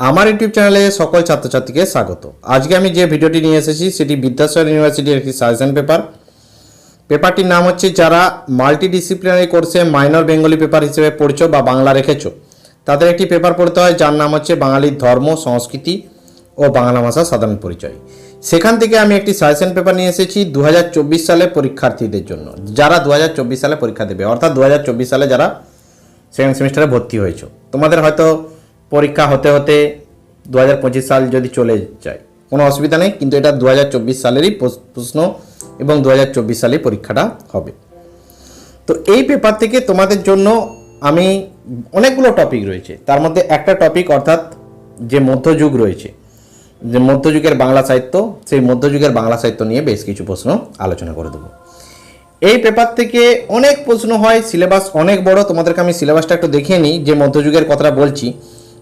আমার ইউটিউব চ্যানেলে সকল ছাত্রছাত্রীকে স্বাগত। আজকে আমি যে ভিডিওটি নিয়ে এসেছি, সেটি বিদ্যাসাগর ইউনিভার্সিটির একটি সাজেশন পেপার। পেপারটির নাম হচ্ছে, যারা মাল্টি ডিসিপ্লিনারি কোর্সে মাইনর বেঙ্গলি পেপার হিসেবে পড়ছো বা বাংলা রেখেছো, তাদের একটি পেপার পড়তে হয়, যার নাম হচ্ছে বাঙালির ধর্ম, সংস্কৃতি ও বাংলা ভাষা সাধারণ পরিচয়। সেখান থেকে আমি একটি সাজেশন পেপার নিয়ে এসেছি দু হাজার চব্বিশ সালে পরীক্ষার্থীদের জন্য। যারা দু হাজার চব্বিশ সালে পরীক্ষা দেবে, অর্থাৎ দু হাজার চব্বিশ সালে যারা সেকেন্ড সেমিস্টারে ভর্তি হয়েছো। তোমাদের হয়তো পরীক্ষা হতে হতে দু হাজার পঁচিশ সাল যদি চলে যায়, কোনো অসুবিধা নেই, কিন্তু এটা দু হাজার চব্বিশ সালেরই প্রশ্ন এবং দু সালেই পরীক্ষাটা হবে। তো এই পেপার থেকে তোমাদের জন্য আমি অনেকগুলো টপিক রয়েছে। তার মধ্যে একটা টপিক অর্থাৎ যে মধ্যযুগ রয়েছে, যে মধ্যযুগের বাংলা সাহিত্য, সেই মধ্যযুগের বাংলা সাহিত্য নিয়ে বেশ কিছু প্রশ্ন আলোচনা করে দেবো। এই পেপার থেকে অনেক প্রশ্ন হয় সিলেবাস অনেক বড়, তোমাদেরকে আমি সিলেবাসটা একটু দেখিয়ে নিই, যে মধ্যযুগের কথাটা বলছি।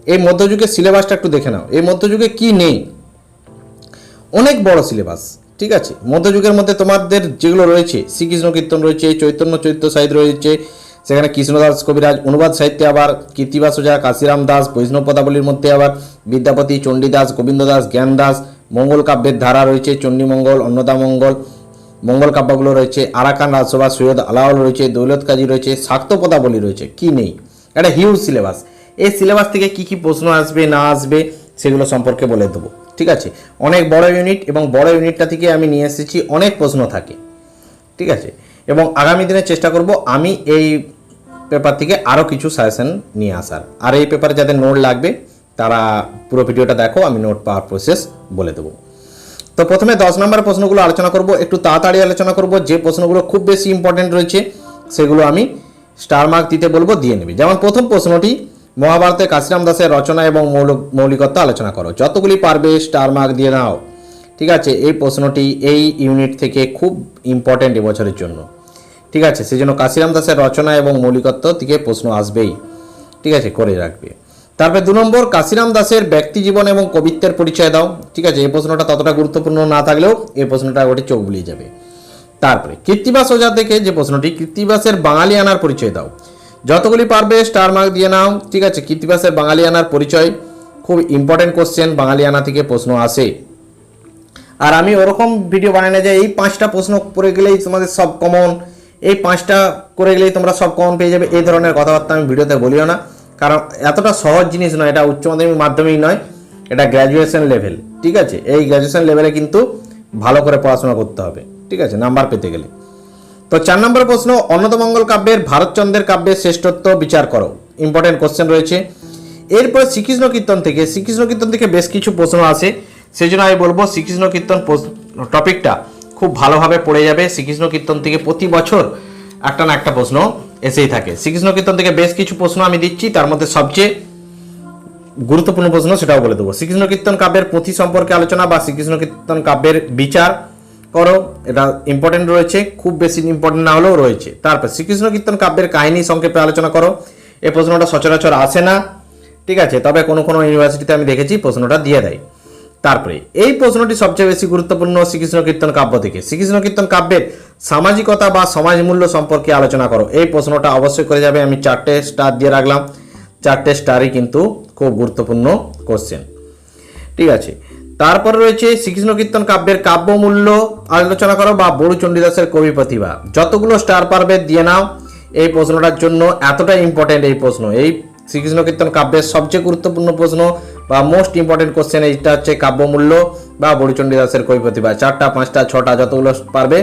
এই মধ্যযুগের সিলেবাসটা একটু দেখে নাও। এই মধ্যযুগে কি নেই? অনেক বড় সিলেবাস ঠিক আছে? মধ্যযুগের মধ্যে তোমাদের যেগুলো রয়েছে, শ্রীকৃষ্ণ কীর্তন রয়েছে, চৈতন্য চৈত্য সাহিত্য রয়েছে, সেখানে কৃষ্ণদাস, কবিরাজ, অনুবাদ সাহিত্যে আবার কীর্তিবাস ওঝা কাশিরাম দাস, বৈষ্ণব পদাবলীর মধ্যে আবার, বিদ্যাপতি, চণ্ডীদাস গোবিন্দ দাস জ্ঞান দাস মঙ্গল কাব্যের ধারা রয়েছে, চণ্ডীমঙ্গল, অন্নদামঙ্গল, মঙ্গল কাব্যগুলো রয়েছে, আরাকান রাজসভা, সৈয়দ আলাউল রয়েছে, দৌলত কাজী রয়েছে, শাক্ত পদাবলী রয়েছে, কি নেই? একটা হিউজ সিলেবাস এই সিলেবাস থেকে কি কি প্রশ্ন আসবে, না আসবে, সেগুলো সম্পর্কে বলে দেবো। ঠিক আছে? অনেক বড় ইউনিট এবং বড় ইউনিটটা থেকে আমি নিয়ে এসেছি, অনেক প্রশ্ন থাকে। ঠিক আছে? এবং আগামী দিনে চেষ্টা করব আমি এই পেপার থেকে আরও কিছু সাজেশন নিয়ে আসার। আর এই পেপারে যাদের নোট লাগবে, তারা পুরো ভিডিওটা দেখো, আমি নোট পাওয়ার প্রসেস বলে দেবো। তো প্রথমে দশ নম্বর প্রশ্নগুলো আলোচনা করব, একটু তাড়াতাড়ি আলোচনা করব, যে প্রশ্নগুলো খুব বেশি ইম্পর্টেন্ট রয়েছে, সেগুলো আমি স্টার মার্ক দিতে বলব, দিয়ে নেবে। যেমন প্রথম প্রশ্নটি মহাভারতে কাশিরাম দাসের রচনা এবং মৌলিক মৌলিকত্ব আলোচনা করো। যতগুলি পারবে স্টার মার্ক দিয়ে নাও। ঠিক আছে? এই প্রশ্নটি এই ইউনিট থেকে খুব ইম্পর্টেন্ট এবছরের জন্য। ঠিক আছে? সেই জন্য কাশিরাম দাসের রচনা এবং মৌলিকত্ব থেকে প্রশ্ন আসবেই। ঠিক আছে? করে রাখবে। তারপরে দু নম্বর, কাশিরাম দাসের ব্যক্তি জীবন এবং কবিত্বের পরিচয় দাও। ঠিক আছে? এই প্রশ্নটা ততটা গুরুত্বপূর্ণ না থাকলেও এই প্রশ্নটা ওটি চোখ বুলিয়ে যাবে। তারপরে কৃত্তিবাস ওঝা থেকে যে প্রশ্নটি কৃত্তিবাসের বাঙালি আনার পরিচয় দাও। যতগুলি পারবে স্টার মার্ক দিয়ে নাও। ঠিক আছে কৃত্তিবাসের বাঙালি আনার পরিচয়। খুব ইম্পর্টেন্ট কোশ্চেন বাঙালি আনা থেকে প্রশ্ন আসে। আর আমি ওরকম ভিডিও বানাই না যে এই পাঁচটা প্রশ্ন করে গেলেই তোমাদের সব কমন এই পাঁচটা করে গেলেই তোমরা সব কমন পেয়ে যাবে। এই ধরনের কথাবার্তা আমি ভিডিওতে বলিও না। কারণ এতটা সহজ জিনিস নয়, এটা উচ্চ মাধ্যমিক মাধ্যমিক নয়, এটা গ্র্যাজুয়েশন লেভেল ঠিক আছে, এই গ্র্যাজুয়েশন লেভেলে কিন্তু ভালো করে পড়াশোনা করতে হবে। ঠিক আছে নাম্বার পেতে গেলে। তো চার নম্বর প্রশ্ন অন্নদমঙ্গল কাব্যের ভারতচন্দ্রের কাব্যের শ্রেষ্ঠত্ব বিচার করো। ইম্পর্টেন্ট কোশ্চেন রয়েছে। এরপর শ্রীকৃষ্ণ কীর্তন থেকে শ্রীকৃষ্ণ কীর্তন থেকে বেশ কিছু প্রশ্ন আসে সেই জন্য আমি বলব শ্রীকৃষ্ণ কীর্তন টপিকটা খুব ভালোভাবে পড়ে যাবে। শ্রীকৃষ্ণ কীর্তন থেকে প্রতি বছর একটা না একটা প্রশ্ন এসেই থাকে। শ্রীকৃষ্ণ কীর্তন থেকে বেশ কিছু প্রশ্ন আমি দিচ্ছি। তার মধ্যে সবচেয়ে গুরুত্বপূর্ণ প্রশ্ন সেটাও বলে দেবো। শ্রীকৃষ্ণ কীর্তন কাব্যের পুঁথি সম্পর্কে আলোচনা বা শ্রীকৃষ্ণ কীর্তন কাব্যের বিচার করো, এটা ইম্পর্টেন্ট রয়েছে, খুব বেশি ইম্পর্টেন্ট না হলেও রয়েছে। তারপর শ্রীকৃষ্ণ কীর্তন কাব্যের কাহিনী সংক্ষেপে আলোচনা করো। এই প্রশ্নটা সচরাচর আসে না, ঠিক আছে? তবে কোনো কোনো ইউনিভার্সিটিতে আমি দেখেছি, প্রশ্নটা দিয়ে দেয়। তারপরে, এই প্রশ্নটি সবচেয়ে বেশি গুরুত্বপূর্ণ শ্রীকৃষ্ণ কীর্তন কাব্য থেকে। শ্রীকৃষ্ণ কীর্তন কাব্যের সামাজিকতা বা সমাজ মূল্য সম্পর্কে আলোচনা করো। এই প্রশ্নটা অবশ্যই করে যাবে, আমি চারটে স্টার দিয়ে রাখলাম। চারটে স্টারই কিন্তু খুব গুরুত্বপূর্ণ কোশ্চেন ঠিক আছে? তারপর রয়েছে শ্রীকৃষ্ণ কীর্তন কাব্যের কাব্য মূল্য আলোচনা করো বা বড়ু চণ্ডীদাসের কবি প্রতিভা। যতগুলো স্টার পারবে, দিয়ে নাও। এই প্রশ্নটার জন্য এতটাই ইম্পর্টেন্ট এই প্রশ্ন। এই শ্রীকৃষ্ণ কীর্তন কাব্যের সবচেয়ে গুরুত্বপূর্ণ প্রশ্ন বা মোস্ট ইম্পর্টেন্ট কোশ্চেন এইটা হচ্ছে কাব্য মূল্য বা বড়ু চণ্ডীদাসের কবি প্রতিভা। চারটা, পাঁচটা, ছটা, যতগুলো পারবে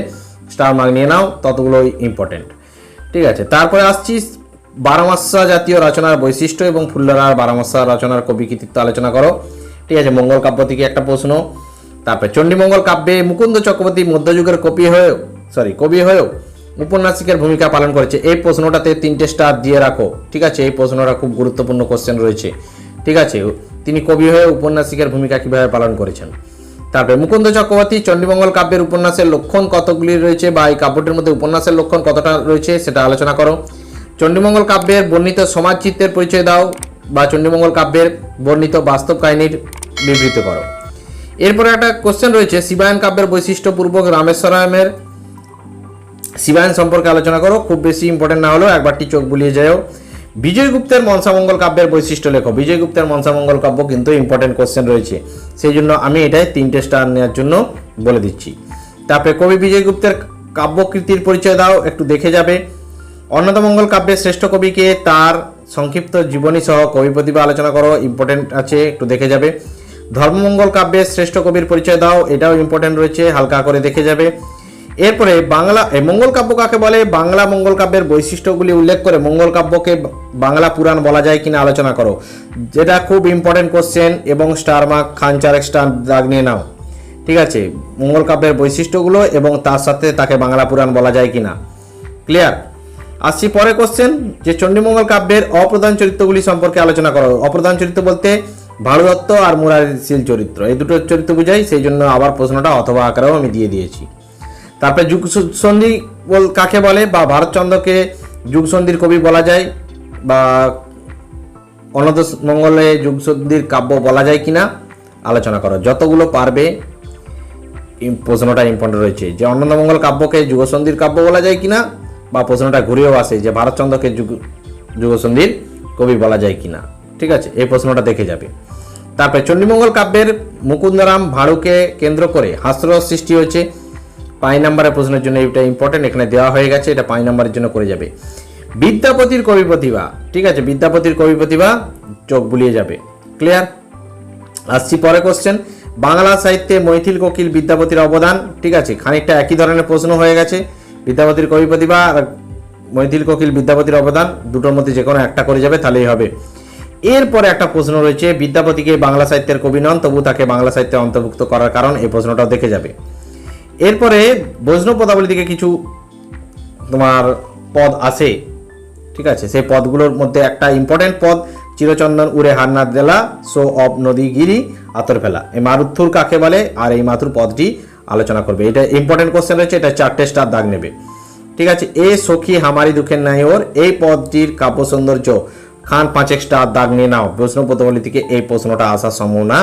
স্টার মার্ক নিয়ে নাও, ততগুলোই ইম্পর্টেন্ট ঠিক আছে, তারপরে আসছি বারোমাসা জাতীয় রচনার বৈশিষ্ট্য এবং ফুল্লরার বারোমাসা রচনার কবি কৃতিত্ব আলোচনা করো। ঠিক আছে, মঙ্গল কাব্য থেকে একটা প্রশ্ন। তারপরে চণ্ডীমঙ্গল কাব্যে মুকুন্দ চক্রবর্তী মধ্যযুগের কবি হয়েও সরি কবি হয়েও উপন্যাসিকের ভূমিকা পালন করেছে। এই প্রশ্নটাতে তিনটে স্টার দিয়ে রাখো, ঠিক আছে? এই প্রশ্নটা খুব গুরুত্বপূর্ণ কোশ্চেন রয়েছে, ঠিক আছে? তিনি কবি হয়ে উপন্যাসিকের ভূমিকা কীভাবে পালন করেছেন? তারপরে মুকুন্দ চক্রবর্তী চণ্ডীমঙ্গল কাব্যের উপন্যাসের লক্ষণ কতগুলি রয়েছে বা এই কাব্যটির মধ্যে উপন্যাসের লক্ষণ কতটা রয়েছে সেটা আলোচনা করো। চণ্ডীমঙ্গল কাব্যের বর্ণিত সমাজ চিত্রের পরিচয় দাও বা চণ্ডীমঙ্গল কাব্যের বর্ণিত বাস্তব কাহিনীর বিবৃত করো। এরপরে একটা কোশ্চেন রয়েছে, শিবায়ন কাব্যের বৈশিষ্ট্যপূর্বক রামেশ্বরামের শিবায়ন সম্পর্কে আলোচনা করো, খুব বেশি ইম্পর্টেন্ট না হলেও একবারটি চোখ বুলিয়ে যাও বিজয়গুপ্তের মনসামঙ্গল কাব্যের বৈশিষ্ট্য লেখো। বিজয়গুপ্তের মনসামঙ্গল কাব্য কিন্তু ইম্পর্টেন্ট কোশ্চেন রয়েছে। সেই জন্য আমি এটাই তিনটে স্টার নেওয়ার জন্য বলে দিচ্ছি। তারপরে কবি বিজয়গুপ্তের কাব্যকৃতির পরিচয় দাও, একটু দেখে যাবে। অন্নদামঙ্গল কাব্যের শ্রেষ্ঠ কবিকে তার সংক্ষিপ্ত জীবনী সহ কবি প্রতিভা আলোচনা করো ইম্পর্টেন্ট আছে, একটু দেখে যাবে। ধর্মমঙ্গল কাব্যে শ্রেষ্ঠ কবির পরিচয় দাও, এটাও ইম্পর্টেন্ট রয়েছে, হালকা করে দেখে যাবে। এরপরে বাংলা মঙ্গল কাব্য কাকে বলে? বাংলা মঙ্গল কাব্যের বৈশিষ্ট্যগুলি উল্লেখ করে মঙ্গল কাব্যকে বাংলা পুরাণ বলা যায় কিনা আলোচনা করো। যেটা খুব ইম্পর্টেন্ট কোশ্চেন এবং স্টার মার্ক খান চার স্টার দাগ নিয়ে নাও। ঠিক আছে, মঙ্গল কাব্যের বৈশিষ্ট্যগুলো এবং তার সাথে তাকে বাংলা পুরাণ বলা যায় কিনা। ক্লিয়ার আসছি পরে কোশ্চেন যে চণ্ডীমঙ্গল কাব্যের অপ্রধান চরিত্রগুলি সম্পর্কে আলোচনা করো। অপ্রধান চরিত্র বলতে ভারদত্ত আর মুরারিশীল চরিত্র। এই দুটো চরিত্র বুঝাই, সেই জন্য আবার প্রশ্নটা অথবা আকারেও আমি দিয়ে দিয়েছি। তারপরে যুগসন্ধি বল কাকে বলে? বা ভারতচন্দ্রকে যুগসন্ধির কবি বলা যায়? বা অনন্ত মঙ্গলে যুগ সন্ধির কাব্য বলা যায় কিনা? আলোচনা করো। যতগুলো পারবে প্রশ্নটা ইম্পর্টেন্ট রয়েছে। যে অনন্তমঙ্গল কাব্যকে যুগসন্ধির কাব্য বলা যায় কিনা? বা প্রশ্নটা ঘুরেও আসে যে ভারতচন্দ্রকে যুগ, যুগসন্ধির কবি বলা যায় কিনা। ঠিক আছে? এই প্রশ্নটা দেখে যাবে। তারপরে চণ্ডীমঙ্গল কাব্যের মুকুন্দরাম ভাড়ুকে কেন্দ্র করে হাস্যরস সৃষ্টি হয়েছে। পাঁচ নাম্বারের প্রশ্নের জন্য এটা ইম্পর্টেন্ট এখানে দেওয়া হয়ে গেছে, এটা পাঁচ নাম্বারের জন্য করে যাবে। বিদ্যাপতির কবি প্রতিভা, ঠিক আছে? বিদ্যাপতির কবি প্রতিভা চোখ বুলিয়ে যাবে। ক্লিয়ার আসছি পরে কোশ্চেন বাংলা সাহিত্যে মৈথিল কোকিল বিদ্যাপতির অবদান, ঠিক আছে? খানিকটা একই ধরনের প্রশ্ন হয়ে গেছে। বিদ্যাপতির কবি প্রতিভা আর মৈথিল কোকিল বিদ্যাপতির অবদান দুটোর মধ্যে যে কোনো একটা করে যাবে তাহলেই হবে। এরপরে একটা প্রশ্ন রয়েছে, বিদ্যাপতিকে বাংলা সাহিত্যের কবি নন, তবু তাকে বাংলা সাহিত্যে অন্তর্ভুক্ত করার কারণ এই প্রশ্নটাও দেখে যাবে। এরপরে বৈষ্ণব পদাবলী থেকে কিছু তোমার পদ আসে ঠিক আছে? সেই পদগুলোর মধ্যে একটা ইম্পর্টেন্ট পদ, চিরচন্দন উড়ে হারনাথ দেলা, সো অব নদীগিরি আতর ফেলা। এই মারুথুর কাকে বলে? আর এই মাথুর পদটি আলোচনা করবে। এটা ইম্পর্টেন্ট কোশ্চেন রয়েছে, এটা চারটে স্টার দাগ নেবে। ঠিক আছে, এ সখী হামারি দুঃখের নাই ওর, এই পদটির কাব্য সৌন্দর্য খান পাঁচেক স্টার দাগ নিয়ে নাও। বৈষ্ণব পদাবলী থেকে এই প্রশ্নটা আসার সম্ভাবনা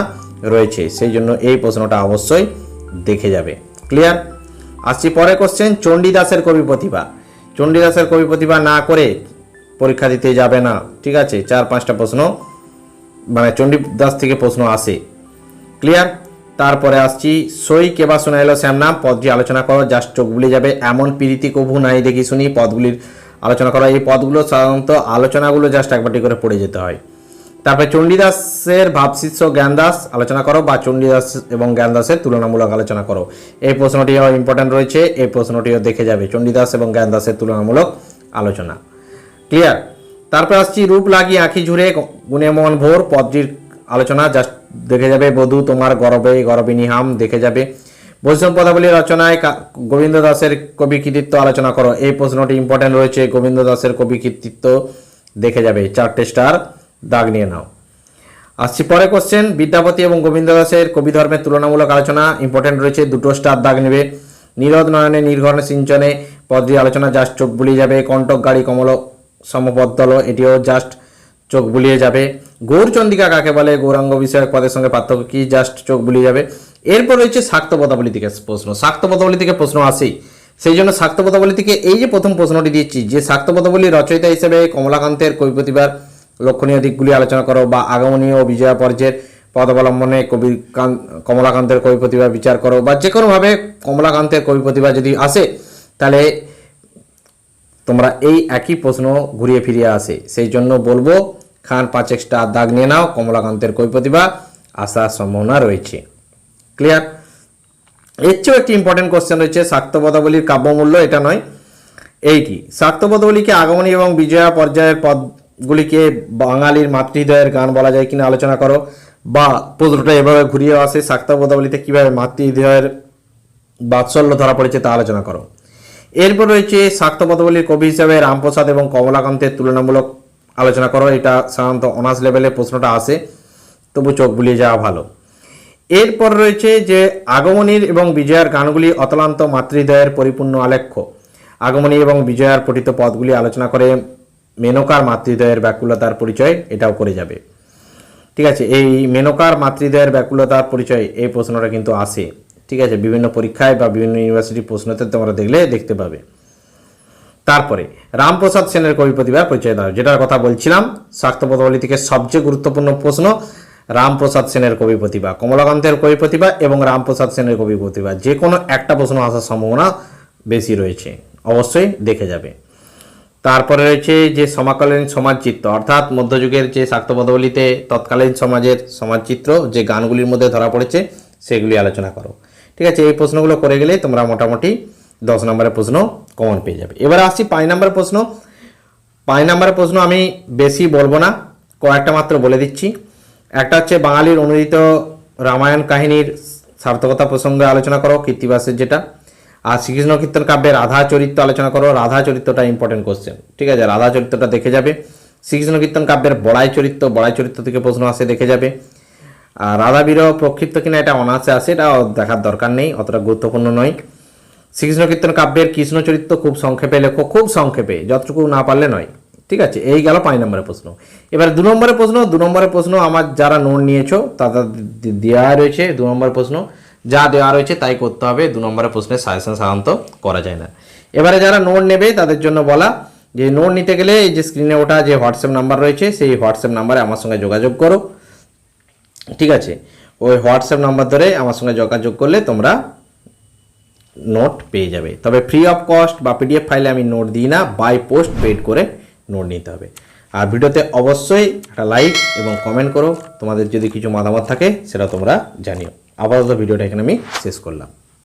রয়েছে সেই জন্য এই প্রশ্নটা অবশ্যই দেখে যাবে। ক্লিয়ার আসছি পরে কোশ্চেন চণ্ডীদাসের কবি প্রতিভা। চণ্ডীদাসের কবি প্রতিভা না করে পরীক্ষা দিতে যাবে না। ঠিক আছে, চার পাঁচটা প্রশ্ন মানে চণ্ডীদাস থেকে প্রশ্ন আসে। ক্লিয়ার তারপরে আসছি, সই কেবা শোনা এলো শ্যামনাম পদটি আলোচনা করো, জাস্ট চোখ বুলে যাবে, এমন প্রীতি কভু নাই দেখি শুনি পদগুলির আলোচনা করো। এই পদগুলো সাধারণত আলোচনাগুলো জাস্ট একবারটি করে পড়ে যেতে হয়। তারপরে চণ্ডীদাসের ভাবশিষ্য জ্ঞানদাস আলোচনা করো বা চণ্ডীদাস এবং জ্ঞানদাসের তুলনামূলক আলোচনা করো। এই প্রশ্নটিও ইম্পর্ট্যান্ট রয়েছে, এই প্রশ্নটিও দেখে যাবে চণ্ডীদাস এবং জ্ঞানদাসের তুলনামূলক আলোচনা। ক্লিয়ার তারপর আসছি, রূপ লাগি আঁখি ঝুরে গুণে মন ভোর, পদটির আলোচনা জাস্ট দেখে যাবে বধূ তোমার গরবে গরবিনী হাম দেখে যাবে। বৈষ্ণব পদাবলী রচনায় গোবিন্দ দাসের কবি কৃতিত্ব আলোচনা করো। এই প্রশ্নটি ইম্পর্টেন্ট রয়েছে। গোবিন্দ দাসের কবি কৃতিত্ব দেখে যাবে। চারটে স্টার দাগ নিয়ে নাও। আসছি পরে কোশ্চেন বিদ্যাপতি এবং গোবিন্দ দাসের কবি ধর্মের তুলনামূলক আলোচনা ইম্পর্টেন্ট রয়েছে। দুটো স্টার দাগ নেবে। নীরদ নয়নে, নির্ঘণ সিঞ্চনে পদটি আলোচনা জাস্ট চোখ বুলিয়ে যাবে। কণ্টক, গাড়ি, কমল সমপদ্দল এটিও জাস্ট চোখ বুলিয়ে যাবে। গৌরচন্দিকা কাকে বলে? গৌরাঙ্গ বিষয়ক পদের সঙ্গে পার্থক্য কি? জাস্ট চোখ বুলিয়ে যাবে। এরপর রয়েছে শাক্ত পদাবলী থেকে প্রশ্ন। শাক্ত পদাবলী থেকে প্রশ্ন আসেই। সেই জন্য শাক্ত পদাবলী থেকে এই যে প্রথম প্রশ্নটি দিচ্ছি, যে শাক্ত পদাবলী রচয়িতা হিসেবে কমলাকান্তের কবি প্রতিভার লক্ষণীয় দিকগুলি আলোচনা করো বা আগমনী ও বিজয়া পর্যায়ের পদ অবলম্বনে কবি কান- কমলাকান্তের কবি প্রতিভা বিচার করো বা যে কোনোভাবে কমলাকান্তের কবি প্রতিভা যদি আসে, তাহলে তোমরা এই একই প্রশ্ন ঘুরিয়ে ফিরিয়ে আসে। সেই জন্য বলব, খান পাঁচ স্টার দাগ নিয়ে নাও, কমলাকান্তের কবি প্রতিভা আসার সম্ভাবনা রয়েছে। ক্লিয়ার এর চেয়েও একটি ইম্পর্টেন্ট কোশ্চেন রয়েছে শাক্ত পদাবলীর কাব্যমূল্য এটা নয়। এইটি শাক্ত পদাবলীকে আগমনী এবং বিজয়া পর্যায়ের পদগুলিকে বাঙালির মাতৃহৃদয়ের গান বলা যায় কিনা আলোচনা করো। বা প্রশ্নটা এভাবে ঘুরিয়ে আসে শাক্ত পদাবলীতে কীভাবে মাতৃহৃদয়ের বাৎসল্য ধরা পড়েছে তা আলোচনা করো। এরপর রয়েছে শাক্ত পদাবলীর কবি হিসাবে রামপ্রসাদ এবং কমলাকান্তের তুলনামূলক আলোচনা করো। এটা সাধারণত অনার্স লেভেলে প্রশ্নটা আসে, তবু চোখ বুলিয়ে যাওয়া ভালো। এরপর রয়েছে যে আগমনীর এবং বিজয়ার গানগুলি অতলান্ত মাতৃহৃদয়ের পরিপূর্ণ আলেখ্য। আগমনী এবং বিজয়ার পঠিত পদগুলি আলোচনা করে মেনকার মাতৃদয়ের ব্যাকুলতার পরিচয় এটাও করে যাবে। ঠিক আছে, এই মেনকার মাতৃদয়ের ব্যাকুলতার পরিচয় এই প্রশ্নটা কিন্তু আসে। ঠিক আছে, বিভিন্ন পরীক্ষায় বা বিভিন্ন ইউনিভার্সিটি প্রশ্নতে তোমরা দেখলে দেখতে পাবে। তারপরে, রামপ্রসাদ সেনের কবি প্রতিভার পরিচয় দাও, যেটার কথা বলছিলাম স্বার্থপদবলী থেকে সবচেয়ে গুরুত্বপূর্ণ প্রশ্ন, রামপ্রসাদ সেনের কবি প্রতিভা, কমলাকান্তের কবি প্রতিভা এবং রামপ্রসাদ সেনের কবি প্রতিভা, যে কোনো একটা প্রশ্ন আসার সম্ভাবনা বেশি রয়েছে, অবশ্যই দেখে যাবে। তারপরে রয়েছে যে সমাকালীন সমাজচিত্র, অর্থাৎ মধ্যযুগের যে শাক্তপদবলিতে তৎকালীন সমাজের সমাজচিত্র, যে গানগুলির মধ্যে ধরা পড়েছে, সেগুলি আলোচনা করো। ঠিক আছে? এই প্রশ্নগুলো করে গেলে তোমরা মোটামুটি দশ নম্বরের প্রশ্ন কমন পেয়ে যাবে। এবার আসছি পাঁচ নম্বরের প্রশ্ন। পাঁচ নম্বরের প্রশ্ন আমি বেশি বলব না, কয়েকটা মাত্র বলে দিচ্ছি। একটা হচ্ছে বাঙালির অনুদিত রামায়ণ কাহিনীর সার্থকতা প্রসঙ্গে আলোচনা করো, কীর্তিবাসের যেটা। আর শ্রীকৃষ্ণ কীর্তন কাব্যের রাধা চরিত্র আলোচনা করো। রাধা চরিত্রটা ইম্পর্টেন্ট কোশ্চেন ঠিক আছে? রাধা চরিত্রটা দেখে যাবে। শ্রীকৃষ্ণ কীর্তন কাব্যের বড়াই চরিত্র বড়াই চরিত্র থেকে প্রশ্ন আসে, দেখে যাবে। আর রাধা বিরহ প্রক্ষিপ্ত কিনা এটা অনার্সে আসে এটা দেখার দরকার নেই, অতটা গুরুত্বপূর্ণ নয়। শ্রীকৃষ্ণ কীর্তন কাব্যের কৃষ্ণ চরিত্র খুব সংক্ষেপে লেখো, খুব সংক্ষেপে, যতটুকু না পারলে নয়। ঠিক আছে, এই গেল পাঁচ নম্বরের প্রশ্ন। এবার দু নম্বরের প্রশ্ন, দু নম্বরের প্রশ্ন আমার যারা নোট নিয়েছো, তাদের দেওয়া রয়েছে দু নম্বরের প্রশ্ন। যা দেওয়া রয়েছে তাই করতে হবে, দু নম্বরের প্রশ্নের সাজেশন সাধারণত করা যায় না। এবারে যারা নোট নেবে, তাদের জন্য বলা যে, নোট নিতে গেলে এই যে স্ক্রিনে ওঠা যে হোয়াটসঅ্যাপ নাম্বার রয়েছে, সেই হোয়াটসঅ্যাপ নাম্বারে আমার সঙ্গে যোগাযোগ করো। ঠিক আছে? ওই হোয়াটসঅ্যাপ নাম্বার ধরে আমার সঙ্গে যোগাযোগ করলে তোমরা নোট পেয়ে যাবে। তবে ফ্রি অফ কস্ট বা পিডিএফ ফাইলে আমি নোট দিই না বাই পোস্ট পেড করে নোট নিতে হবে। আর ভিডিওতে অবশ্যই একটা লাইক এবং কমেন্ট করো। তোমাদের যদি কিছু মতামত থাকে, সেটা তোমরা জানিও। আপাতত ভিডিওটা এখানে আমি শেষ করলাম।